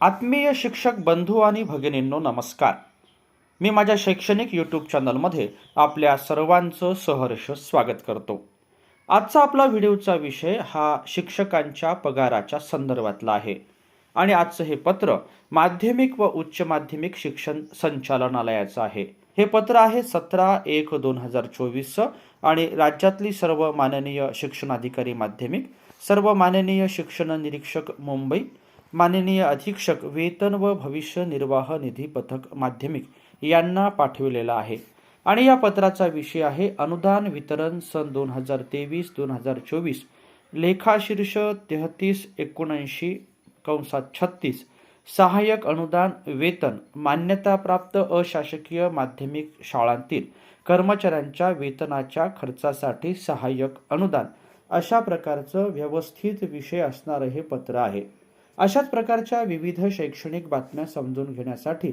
आत्मीय शिक्षक बंधू आणि भगिनींनो नमस्कार. मी माझ्या शैक्षणिक यूट्यूब चॅनलमध्ये आपल्या सर्वांचं सहर्ष स्वागत करतो. आजचा आपला व्हिडिओचा विषय हा शिक्षकांच्या पगाराच्या संदर्भातला आहे. आणि आजचं हे पत्र माध्यमिक व उच्च माध्यमिक शिक्षण संचालनालयाचं आहे. हे पत्र आहे सतरा एक दोन हजार चोवीसचं आणि राज्यातली सर्व माननीय शिक्षणाधिकारी माध्यमिक सर्व माननीय शिक्षण निरीक्षक मुंबई माननीय अधीक्षक वेतन व भविष्य निर्वाह निधी पथक माध्यमिक यांना पाठविलेला आहे. आणि या पत्राचा विषय आहे अनुदान वितरण सन दोन हजार तेवीस दोन हजार चोवीस लेखाशीर्ष तेहतीस एकोणऐंशी कंसात छत्तीस सहाय्यक अनुदान वेतन मान्यताप्राप्त अशासकीय माध्यमिक शाळांतील कर्मचाऱ्यांच्या वेतनाच्या खर्चासाठी सहाय्यक अनुदान अशा प्रकारचं व्यवस्थित विषय असणारं हे पत्र आहे. अशाच प्रकारच्या विविध शैक्षणिक बातम्या समजून घेण्यासाठी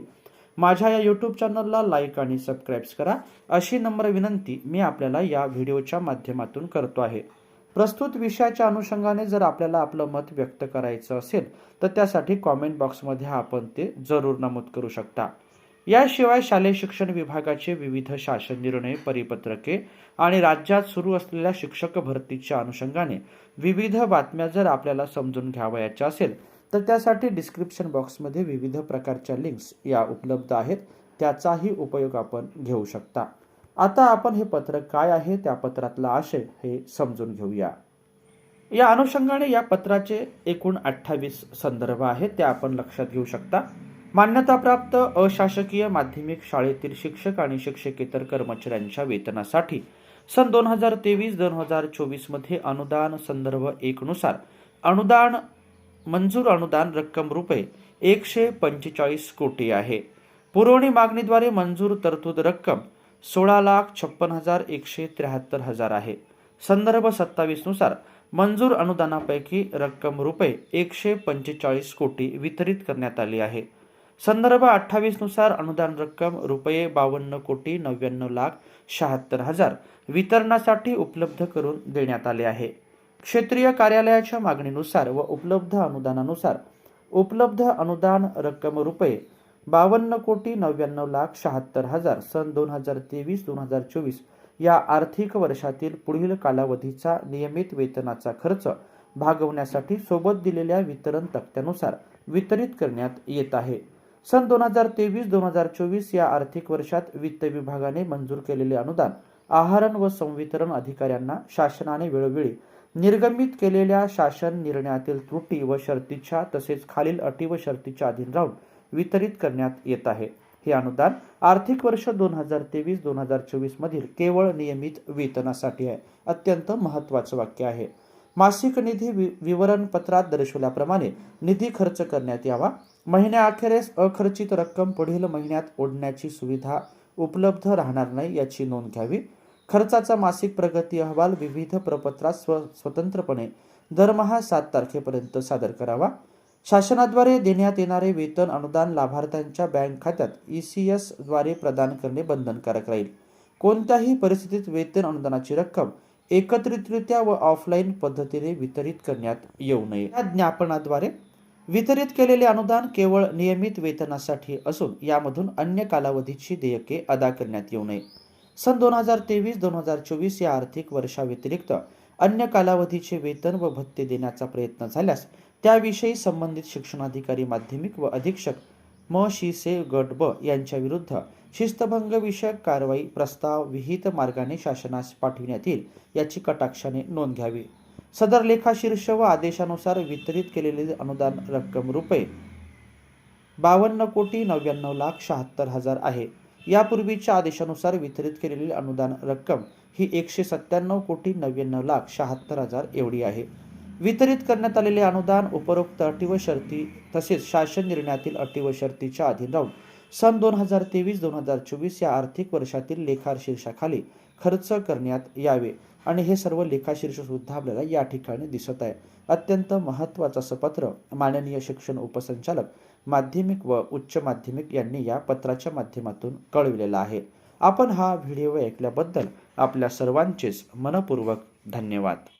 माझ्या या यूट्यूब चॅनलला लाईक आणि सबस्क्राईब्स करा. अशी नम्र विनंती मी आपल्याला या व्हिडिओच्या माध्यमातून करतो आहे. प्रस्तुत विषयाच्या अनुषंगाने जर आपल्याला आपलं मत व्यक्त करायचं असेल तर त्यासाठी कॉमेंट बॉक्समध्ये आपण ते जरूर नमूद करू शकता. याशिवाय शालेय शिक्षण विभागाचे विविध शासन निर्णय परिपत्रके आणि राज्यात सुरू असलेल्या शिक्षक भरतीच्या अनुषंगाने विविध बातम्या जर आपल्याला समजून घ्यावयाच्या असेल तर त्यासाठी डिस्क्रिप्शन बॉक्समध्ये विविध प्रकारच्या लिंक्स या उपलब्ध आहेत. त्याचाही उपयोग आपण घेऊ शकता. आता आपण हे पत्र काय आहे? त्या पत्रातला आशय हे समजून घेऊया. या अनुषंगाने या पत्राचे एकूण अठ्ठावीस संदर्भ आहेत. ते आपण लक्षात घेऊ शकता. मान्यताप्राप्त अशासकीय माध्यमिक शाळेतील शिक्षक आणि शिक्षकेतर कर्मचाऱ्यांच्या वेतनासाठी सन दोन हजार तेवीस दोन हजार चोवीसमध्ये अनुदान संदर्भ एकनुसार अनुदान मंजूर अनुदान रक्कम रुपये एकशे पंचेचाळीस कोटी आहे. पुरवणी मागणीद्वारे मंजूर तरतूद रक्कम सोळा लाख छप्पन हजार एकशे त्र्याहत्तर हजार आहे. संदर्भ सत्तावीसनुसार मंजूर अनुदानापैकी रक्कम रुपये एकशे पंचेचाळीस कोटी वितरित करण्यात आली आहे. संदर्भ अठ्ठावीसनुसार अनुदान रक्कम रुपये बावन्न कोटी नव्याण्णव लाख शहात्तर हजार वितरणासाठी उपलब्ध करून देण्यात आले आहे. क्षेत्रीय कार्यालयाच्या मागणीनुसार व उपलब्ध अनुदानानुसार उपलब्ध अनुदान रक्कम रुपये बावन्न कोटी नव्याण्णव लाख शहात्तर हजार सन दोन हजार तेवीस दोन हजार चोवीस या आर्थिक वर्षातील पुढील कालावधीचा नियमित वेतनाचा खर्च भागवण्यासाठी सोबत दिलेल्या वितरण तक्त्यानुसार वितरित करण्यात येत आहे. सन दोन हजार तेवीस दोन हजार चोवीस या आर्थिक वर्षात वित्त विभागाने मंजूर केलेले अनुदान आहारण व संवितरण अधिकाऱ्यांना शासनाने वेळोवेळी निर्गमित केलेल्या शासन निर्णयातील त्रुटी व शर्तीच्या तसेच खालील अटी व शर्तीच्या अधीन राहून वितरित करण्यात येत आहे. हे अनुदान आर्थिक वर्ष दोन हजार तेवीस दोन हजार चोवीस मधील केवळ नियमित वेतनासाठी आहे. अत्यंत महत्वाचं वाक्य आहे. मासिक निधी वि विवरणपत्रात दर्शवल्याप्रमाणे निधी खर्च करण्यात यावा. महिन्याअखेरीस अखर्चित रक्कम पुढील महिन्यात ओढण्याची सुविधा उपलब्ध राहणार नाही याची नोंद घ्यावी. खर्चाचा मासिक प्रगती अहवाल विविध प्रपत्रात स्व स्वतंत्रपणे दरमहा सात तारखेपर्यंत सादर करावा. शासनाद्वारे देण्यात येणारे वेतन अनुदान लाभार्थ्यांच्या बँक खात्यात ई सी एसद्वारे प्रदान करणे बंधनकारक राहील. कोणत्याही परिस्थितीत वेतन अनुदानाची रक्कम एकत्रितरित्या व ऑफलाईन पद्धतीने वितरित करण्यात येऊ नये. या ज्ञापनाद्वारे वितरित केलेले अनुदान केवळ नियमित वेतनासाठी असून यामधून अन्य कालावधीची देयके अदा करण्यात येऊ नये. सन दोन हजार तेवीस दोन हजार चोवीस या आर्थिक वर्षाव्यतिरिक्त अन्य कालावधीचे वेतन व भत्ते देण्याचा प्रयत्न झाल्यास त्याविषयी संबंधित शिक्षणाधिकारी माध्यमिक व अधीक्षक म. शी. से. गट ब यांच्या विरुद्ध शिस्तभंग विषयक कारवाई प्रस्ताव विहित मार्गाने शासनास पाठविण्यात येईल याची कटाक्षाने नोंद घ्यावी. सदर लेखाशीर्ष व आदेशानुसार वितरित केलेले अनुदान रक्कम रुपये बावन्न कोटी नव्याण्णव लाख शहात्तर हजार आहे. यापूर्वीच्या आदेशानुसार वितरित केलेली अनुदान रक्कम ही एकशे सत्त्याण्णव कोटी नव्याण्णव लाख शहात्तर हजार एवढी आहे. वितरित करण्यात आलेले अनुदान उपरोक्त अटी व शर्ती तसेच शासन निर्णयातील अटी व शर्तीच्या अधीन राहून सन दोन हजार तेवीस दोन हजार चोवीस या आर्थिक वर्षातील लेखाशीर्षाखाली खर्च करण्यात यावे आणि हे सर्व लेखाशीर्षसुद्धा आपल्याला या ठिकाणी दिसत आहे. अत्यंत महत्त्वाचं असं पत्र माननीय शिक्षण उपसंचालक माध्यमिक व उच्च माध्यमिक यांनी या पत्राच्या माध्यमातून कळविलेला आहे. आपण हा व्हिडिओ ऐकल्याबद्दल आपल्या सर्वांचेच मनपूर्वक धन्यवाद.